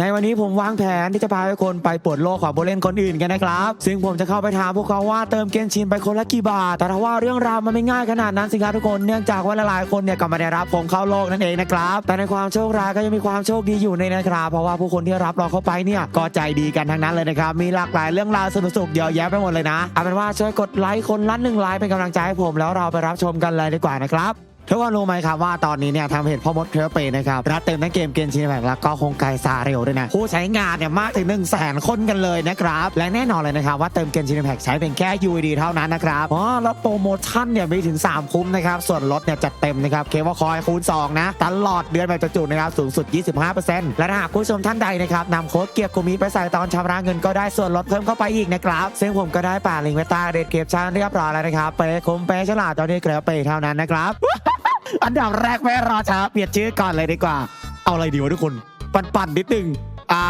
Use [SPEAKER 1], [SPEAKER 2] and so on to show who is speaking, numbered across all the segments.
[SPEAKER 1] ในวันนี้ผมวางแผนที่จะพาทุกคนไปปลดโลกของผู้เล่นคนอื่นกันนะครับ ซึ่งผมจะเข้าไปถามพวกเขาว่าเติมเกนชินไปคนละกี่บาท แต่ถ้าว่าเรื่องราวมันไม่ง่ายขนาดนั้นสิครับทุกคน เนื่องจากว่าหลายๆคนเนี่ยก็ไม่ได้รับผมเข้าโลกนั่นเองนะครับ แต่ในความโชคร้ายก็ยังมีความโชคดีอยู่ในนะครับ เพราะว่าผู้คนที่รับเราเข้าไปเนี่ยก็ใจดีกันทั้งนั้นเลยนะครับ มีหลากหลายเรื่องราวสนุกๆเยอะแยะไปหมดเลยนะ เอาเป็นว่าช่วยกดไลค์คนละหนึ่งไลค์เป็นกำลังใจให้ผมแล้วเราไปรับชมกันเลยดีกว่านะครับ ทุกคนรู้ไหมครับว่าตอนนี้เนี่ยทางเพจพ่อมดเคลเปนะครับรับเติมทั้งเกมเกมชินแบกแล้วก็โครงไกซาเร็วด้วยนะผู้ใช้งานเนี่ยมากถึง1นึ่งแสนคนกันเลยนะครับและแน่นอนเลยนะครับว่าเติมเกมชินแบกใช้เป็นแค่ UID เท่านั้นนะครับอ๋อแล้วโปรโมชั่นเนี่ยมีถึง 3 คุ้มนะครับส่วนลดเนี่ยจัดเต็มนะครับเคว่าคอยคูณ2นะตลอดเดือนแบบจุๆนะครับสูงสุด 25%และถ้าหากผู้ชมท่านใดนะครับนำโค้ดเกียร์กุมิไปใส่ตอนชำระเงินก็ได้ส่วนลดเพิ่มเข้าไปอีกนะครับซึ่งผมก็ได้ป่าลิงก์ไว้ใต้เดสคริปชั่นเรียบร้อยแล้วนะครับเปคุ้มเปฉลาดตอนนี้เคลเปเท่านั้นนะครับ อันดับแรกไม่รอช้าเปลี่ยนชื่อก่อนเลยดีกว่า เอาอะไรดีวะทุกคน ปั่นปั่นๆนิดนึงอ่า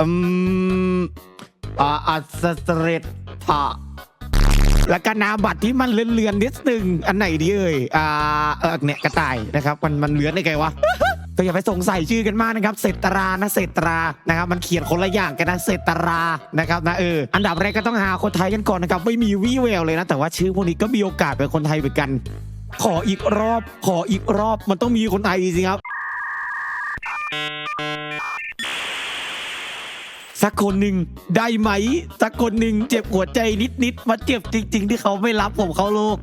[SPEAKER 1] อืมอ่าอัสเตรดผะแล้วก็นาบัตรที่มันเลือนๆนิดนึงอันไหนดีเอ่ยอ่าเออเนี่ยกระต่ายนะครับ มันมันเลือนได้ไงวะก็อย่าไปสงสัยชื่อกันมากนะครับเศรษตรานะเศรษตรานะครับ มันเขียนคนละอย่างกันนะเศรษตรานะครับนะเอออันดับแรกก็ต้องหาคนไทยกันก่อนนะครับไม่มีวี่แววเลยนะแต่ว่าชื่อพวกนี้ก็มีโอกาสเป็นคนไทยเหมือนกัน ขออีกรอบ ขออีกรอบมันต้องมีคนไทยสิครับ สักคนหนึ่งได้ไหม สักคนหนึ่งเจ็บหัวใจนิดๆมาเจ็บจริง ๆ ที่เขาไม่รับผมเข้าโลก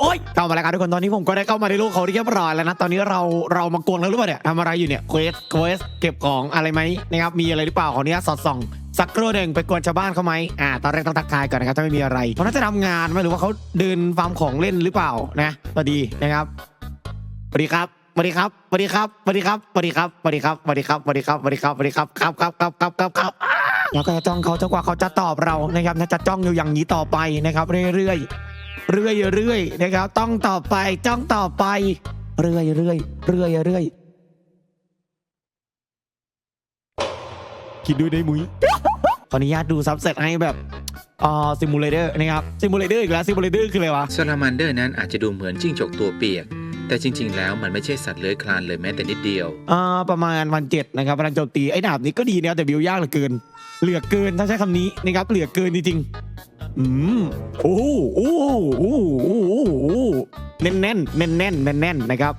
[SPEAKER 1] โอ๊ยเข้ามาแล้วครับทุกคนตอนนี้ผมก็ได้เข้ามาในโลกเขาเรียบร้อยแล้วนะ ตอนนี้เราเรามากวนแล้วหรือเปล่าเนี่ยทำอะไรอยู่เนี่ยเควสเควสเก็บของอะไรไหมนะครับมีอะไรหรือเปล่าขออนุญาตสอดส่อง สักครู่หนึ่งไปกวนชาวบ้านเขาไหมอ่าตอนแรกต้องทักทายก่อนนะครับถ้าไม่มีอะไรเขาะน่าจะทำงานไหมหรือว่าเขาเดินฟาร์มของเล่นหรือเปล่านะสวัสดีนะครับสวัสดีครับสวัสดีครับสวัสดีครับสวัสดีครับสวัสดีครับสวัสดีครับสวัสดีครับสวัสดีครับสวัสดีครับสวัสดีครับครับครับครับครับครับครับเราก็จะจ้องเขาจนกว่าเขาจะตอบเรานะครับน่าจะจ้องอยู่อย่างนี้ต่อไปนะครับเรื่อยๆเรื่อยๆเรื่อยๆนะครับ ต้องต่อไปจ้องต่อไป เรื่อยๆเรื่อยๆเรื่อย ๆเรื่อยๆคิดดูได้มุ้ยขออนุญาตดูซับเซตให้แบบอ่าซิมูเลเตอร์นะครับซิมูเลเตอร์อีกแล้วซิมูเลเตอร์คืออะไรวะ
[SPEAKER 2] ซาลามันเดอร์นั้นอาจจะดูเหมือนจิ้งจกตัวเปียก แต่จริง ๆ แล้วมันไม่ใช่สัตว์เลื้อยคลานเลยแม้แต่นิดเดียว
[SPEAKER 1] อ่าประมาณวันเจ็ดนะครับพลังโจมตีไอ้ดาบนี้ก็ดีนะแต่บิวยากเหลือเกิน เหลือเกินถ้าใช้คำนี้นะครับเหลือเกินจริงๆอืมโอ้โหโอ้โหโอ้โหโอ้โหโอ้โหแน่นแน่นแน่นแน่นแน่นแน่นๆนะครับ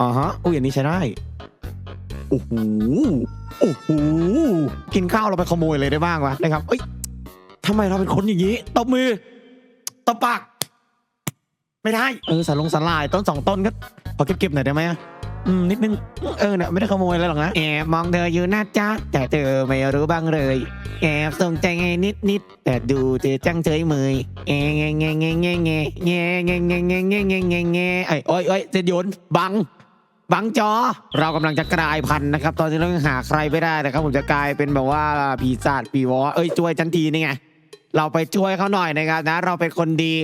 [SPEAKER 1] อ่าฮะอุ้ยอันนี้ใช้ได้ โอ้โหโอ้โหกินข้าวเราไปขโมยเลยได้บ้างวะนะครับเอ้ยทำไมเราเป็นคนอย่างนี้ตบมือตบปากไม่ได้เออสาลงสาลายต้นสองต้นก็ขอเก็บๆหน่อยได้ไหมอืมนิดนึงเออเนี่ยไม่ได้ขโมยอะไรหรอกนะแอบมองเธออยู่นะจ๊ะแต่เธอไม่รู้บ้างเลยแอบสนใจไงนิดนิดแต่ดูเธอจังเฉยเมยแงแงแงแงแงแงแงแงแงแงแงแงแงแงไอ้โอ้ยโอ้ยเจะโยนบัง บังจอ เรากำลังจะกลายพันธุ์นะครับ ตอนนี้เรายังหาใครไม่ได้นะครับ ผมจะกลายเป็นแบบว่าปีศาจปีวอเอ้ยช่วยจันทีนี่ไงเราไปช่วยเขาหน่อยนะครับนะ เราเป็นคนดี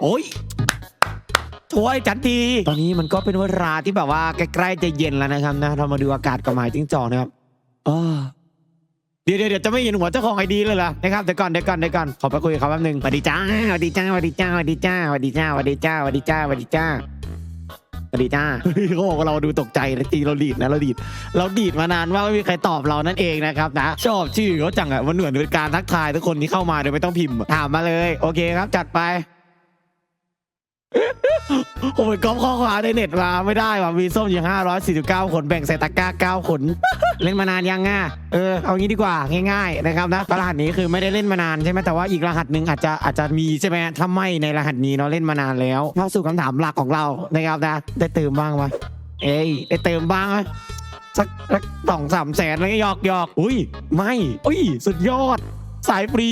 [SPEAKER 1] โอ้ยช่วยจันที ตอนนี้มันก็เป็นเวลาที่แบบว่าใกล้ๆจะเย็นแล้วนะครับนะ เรามาดูอากาศกับหมายจิ้งจอกนะครับอ้อเดี๋ยวเดี๋ยวเดี๋ยวจะไม่เห็นหัวเจ้าของไอดีเลยเหรอนะครับเดี๋ยวก่อนเดี๋ยวก่อนเดี๋ยวก่อนขอไปคุยกับเขาแป๊บนึงสวัสดีจ้าสวัสดีจ้าสวัสดีจ้าสวัสดีจ้าสวัสดีจ้าสวัสดีจ้าสวัสดีจ้าสวัสดีจ้า วัสดีจ้าเขาบอกว่าเราดูตกใจแล้วจริงเราดีดนะเราดีดเราดีดมานานว่าไม่มีใครตอบเรานั่นเองนะครับนะชอบชื่อเขาจังอะมันเหมือนเป็นการทักทายทุกคนที่เข้ามาโดยไม่ต้องพิมพ์อะถามมาเลย โอเคครับจัดไป โอ้ยก๊อปข้อความในเน็ตมาไม่ได้ว่ะมีส้มอยู่549 คนแบ่งใส่ตะกร้า9คนเล่นมานานยังง่ะเออเอางี้ดีกว่าง่าย ๆ นะครับนะรหัสนี้คือไม่ได้เล่นมานานใช่ไหมแต่ว่าอีกรหัสหนึ่งอาจจะอาจจะมีใช่ไหมถ้าไม่ในรหัสนี้เนาะเล่นมานานแล้วเข้าสู่คำถามหลักของเรานะครับนะได้เติมบ้างวะเอ้ยได้เติมบ้างไหมสักสักสองสามแสนอะไรหยอกหยอกอุ้ยไม่อุ้ยสุดยอด สายฟรี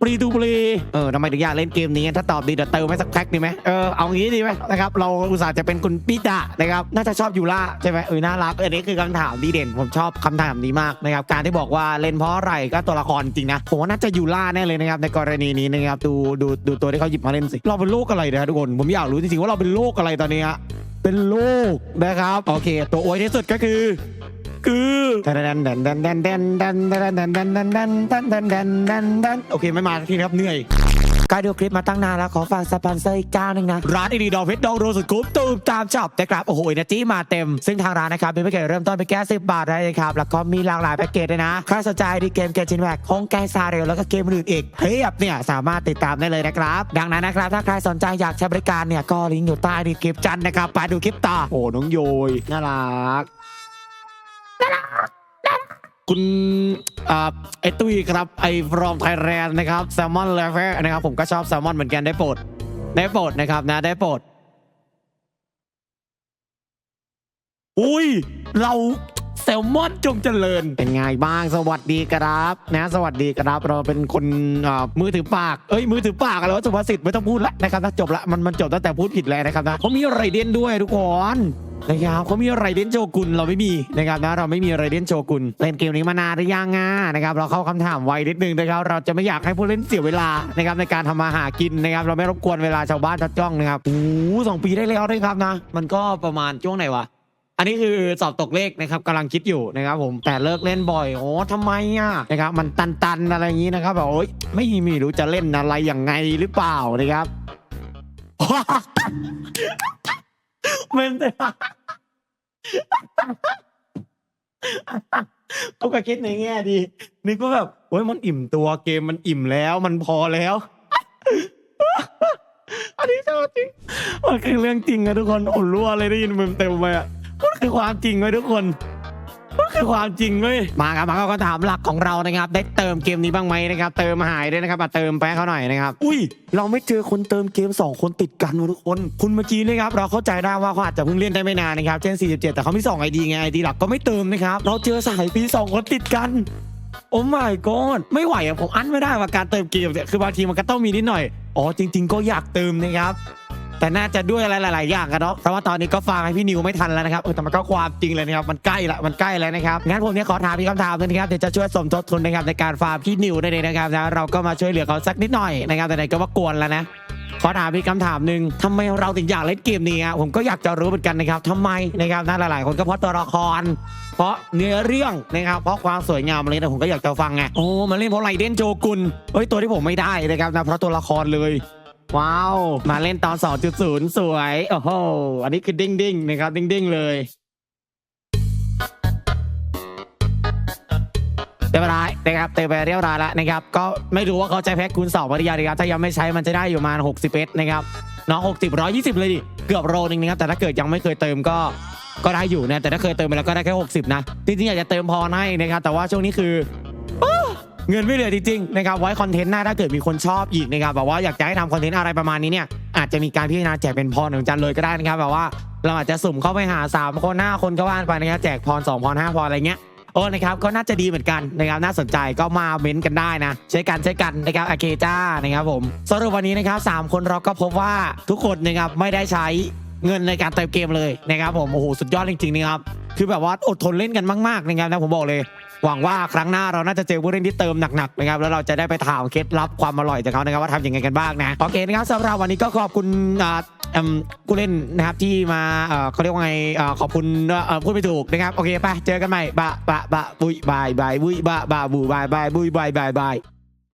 [SPEAKER 1] ฟรีทูเพลย์เออทำไมถึงอยากเล่นเกมนี้ถ้าตอบดีเดี๋ยวเติมให้สักแพ็คดีไหมเออเอางี้ดีไหมนะครับเราอุตส่าห์จะเป็นคุณพี่ดะนะครับน่าจะชอบยูล่าใช่ไหมเออน่ารักเอออันนี้คือคำถามดีเด่น ผมชอบคำถามนี้มากนะครับการที่บอกว่าเล่นเพราะอะไรก็ตัวละครจริงนะผมว่าน่าจะยูล่าแน่เลยนะครับในกรณีนี้นะครับดูดูดูตัวที่เขาหยิบมาเล่นสิเราเป็นโรคอะไรนะทุกคนผมอยากรู้จริงๆว่าเราเป็นโรคอะไรตอนนี้ฮะเป็นโรคนะครับโอเค ตัวอวยที่สุดก็คือ คือดันดันดันดันดันดันดันดันดันดันดันดันดันดันดันดันดันโอเคไม่มาทีนะครับเหนื่อยใกล้ดูคลิปมาตั้งนานแล้วขอฝากสปอนเซอร์อีกเจ้าหนึงนะ ร้านอีดีดอกเพชรดองโรสกู๊ปตูมตามช็อปนะครับโอ้โหเอเนจีมาเต็ม ซึ่งทางร้านนะครับมีแพ็กเกจเริ่มต้นไปแค่10บาทได้เลยครับ แล้วก็มีหลากหลายแพ็กเกจเลยนะใครสนใจดีเกมเกมชินแบกฮงแกซาเรลแล้วก็เกมอื่นๆอีกเพียบเนี่ยสามารถติดตามได้เลยนะครับ ดังนั้นนะครับถ้าใครสนใจอยากใช้บริการเนี่ยก็ลิงก์อยู่ใต้ดีคลิปจันนะครับไปดูคลิปต่อโอ้น้องโยยน่ารัก คุณอ่าไอตุ้ยครับไอฟรอมไทยแลนด์นะครับแซลมอนเลฟเฟนะครับ ผมก็ชอบแซลมอนเหมือนกันได้โปรดได้โปรดนะครับนะได้โปรดอุ้ย เราแซลมอนจงเจริญ เป็นไงบ้างสวัสดีครับ นะ สวัสดีครับ เราเป็นคนอ่ามือถือปาก เอ้ยมือถือปากอะไรวะสุภาษิตไม่ต้องพูดละนะครับนะจบละมันมันจบตั้งแต่พูดผิดแล้วนะครับนะเขามีอะไรเด่นด้วยทุกคน นะครับเขามีไรเดนโชกุนเราไม่มีนะครับนะเราไม่มีไรเดนโชกุนเล่นเกมนี้มานานหรือยังอะนะครับเราเข้าคำถามไวนิดนึงนะครับเราจะไม่อยากให้ผู้เล่นเสียเวลานะครับในการทำมาหากินนะครับเราไม่รบกวนเวลาชาวบ้านชาวจ้องนะครับโอ้สองปีได้แล้วนะครับนะ มันก็ประมาณช่วงไหนวะอันนี้คือสอบตกเลขนะครับกำลังคิดอยู่นะครับผมแต่เลิกเล่นบ่อยโอ้ทำไมอะนะครับมันตันๆอะไรอย่างนี้นะครับแบบโอ๊ยไม่มีรู้จะเล่นอะไรอย่างไงหรือเปล่านะครับมัน เขาก็คิดในแง่ดีนึกว่าแบบโอ้ยมันอิ่มตัวเกมมันอิ่มแล้ว มันพอแล้ว อันนี้ชอบจริงมันคือเรื่องจริงอะทุกคนโอ้รั่วเลยได้ยินเต็มไปอะมันคือความจริงไว้ยทุกคน คือความจริงเว้ยมาครับมาเข้าคำถามหลักของเรานะครับ ได้เติมเกมนี้บ้างไหมนะครับ เติมหายด้วยนะครับมาเติมแป๊ะเขาหน่อยนะครับ อุ้ย เราไม่เจอคนเติมเกม 2 คนติดกันวะทุกคน คุณเมื่อกี้นะครับ เราเข้าใจได้ว่าเขาอาจจะเพิ่งเล่นได้ไม่นานนะครับ เช่น 47 แต่เขามี2ไอดีไงไอดีหลักก็ไม่เติมนะครับ เราเจอสายปี2คนติดกันโอ้ my god ไม่ไหวอะผมอั้นไม่ได้ว่าการเติมเกมเนี่ยคือบางทีมันก็ต้องมีนิดหน่อย อ๋อจริง ๆ ก็อยากเติมนะครับ แต่น่าจะด้วยอะไรหลาย ๆ อย่างกันเนาะเพราะว่าตอนนี้ก็ฟังให้พี่นิวไม่ทันแล้วนะครับเออแต่มันก็ความจริงเลยนะครับมันใกล้ละมันใกล้แล้วนะครับงั้นผมเนี่ยขอถามพี่คำถามนึงนะครับเดี๋ยวจะช่วยสมทบทุนนะครับในการฟาร์มพี่นิวได้เลยนะครับนะเราก็มาช่วยเหลือเขาสักนิดหน่อยนะครับแต่ไหนก็ว่ากวนแล้วนะขอถามพี่คำถามหนึ่งทำไมเราถึงอยากเล่นเกมนี้อะผมก็อยากจะรู้เหมือนกันนะครับทำไมนะครับนะหลาย ๆ คนก็เพราะตัวละคร เพราะเนื้อเรื่องนะครับเพราะความสวยงามอะไรนะผมก็อยากจะฟังไงโอ้มันเล่นเพราะไรเดนโจกุนเฮ้ยตัวที่ผมไม่ได้นะครับนะเพราะตัวละครเลย ว้าว มาเล่นตอน2.0สวย โอ้โห อันนี้คือดิ้งดิ้งนะครับ ดิ้งดิ้งเลยเรียบร้อยนะครับเตะไปเรียบร้อยแล้วนะครับ ก็ไม่รู้ว่าเขาใจแพ็คคูณสองปริยานะครับ ถ้ายังไม่ใช้มันจะได้อยู่ประมาณ60เอสนะครับเนาะ60 120เลยดิเกือบโรนึงนะครับ แต่ถ้าเกิดยังไม่เคยเติมก็ก็ได้อยู่นะแต่ถ้าเคยเติมไปแล้วก็ได้แค่ 60 นะ จริงๆอยากจะเติมพอให้นะครับ แต่ว่าช่วงนี้คือ เงินไม่เหลือจริงๆนะครับไว้คอนเทนต์หน้าถ้าเกิดมีคนชอบอีกนะครับแบบว่าอยากจะให้ทำคอนเทนต์อะไรประมาณนี้เนี่ยอาจจะมีการพิจารณาแจกเป็นพรหนึ่งจันเลยก็ได้นะครับแบบว่าเราอาจจะสุ่มเข้าไปหา 3 คน 5 คนก็ว่านไปนะครับแจกพร2พร5พรอะไรเงี้ยโอ้นะครับก็น่าจะดีเหมือนกันนะครับน่าสนใจก็มาเม้นต์กันได้นะใช้กันใช้กันนะครับโอเคจ้านะครับผมสรุปวันนี้นะครับสามคนเราก็พบว่าทุกคนนะครับไม่ได้ใช้เงินในการเติมเกมเลยนะครับผมโอ้โหสุดยอดจริงๆนะครับคือแบบว่าอดทนเล่นกันมากๆนะครับนะผมบอกเลย หวังว่าครั้งหน้าเราน่าจะเจอผู้เล่นที่เติมหนักๆนะครับแล้วเราจะได้ไปถามเคล็ดลับความอร่อยจากเขานะครับว่าทำยังไงกันบ้างนะโอเคนะครับสำหรับวันนี้ก็ขอบคุณอ่าเอิ่มผู้เล่นนะครับที่มาเอ่อเขาเรียกว่าไงอ่อขอบคุณพูดไม่ถูกนะครับโอเคไปเจอกันใหม่บะบะบะบุยบายบายบุยบะบะบุยบายบายบุยบายบายบาย